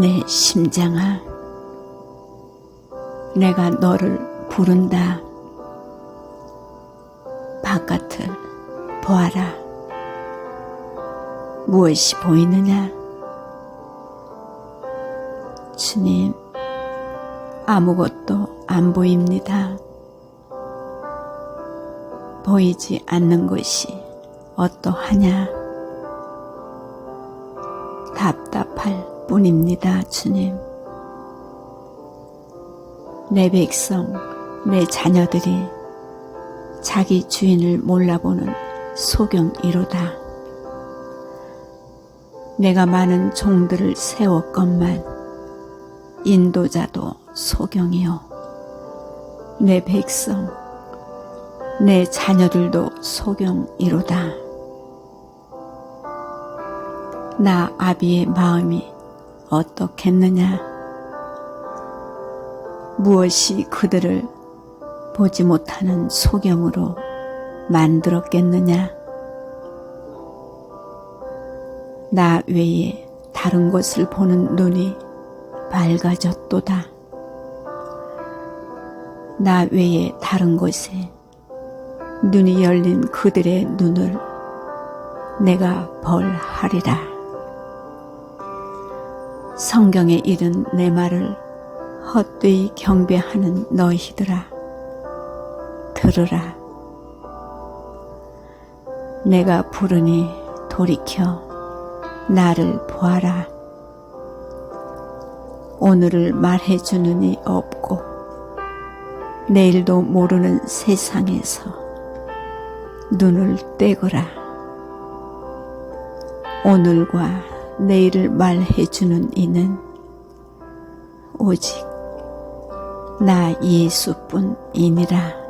내 심장아, 내가 너를 부른다. 바깥을 보아라. 무엇이 보이느냐? 주님, 아무것도 안 보입니다. 보이지 않는 것이 어떠하냐? 답답할 뿐입니다, 주님. 내 백성, 내 자녀들이 자기 주인을 몰라보는 소경이로다. 내가 많은 종들을 세웠건만 인도자도 소경이요. 내 백성, 내 자녀들도 소경이로다. 나 아비의 마음이 어떻겠느냐? 무엇이 그들을 보지 못하는 소경으로 만들었겠느냐? 나 외에 다른 것을 보는 눈이 밝아졌도다. 나 외에 다른 곳에 눈이 열린 그들의 눈을 내가 벌하리라. 성경에 이른 내 말을 헛되이 경배하는 너희들아. 들으라. 내가 부르니 돌이켜 나를 보아라. 오늘을 말해 주는 이 없고 내일도 모르는 세상에서 눈을 떼거라. 오늘과 내일을 말해주는 이는 오직 나 예수뿐이니라.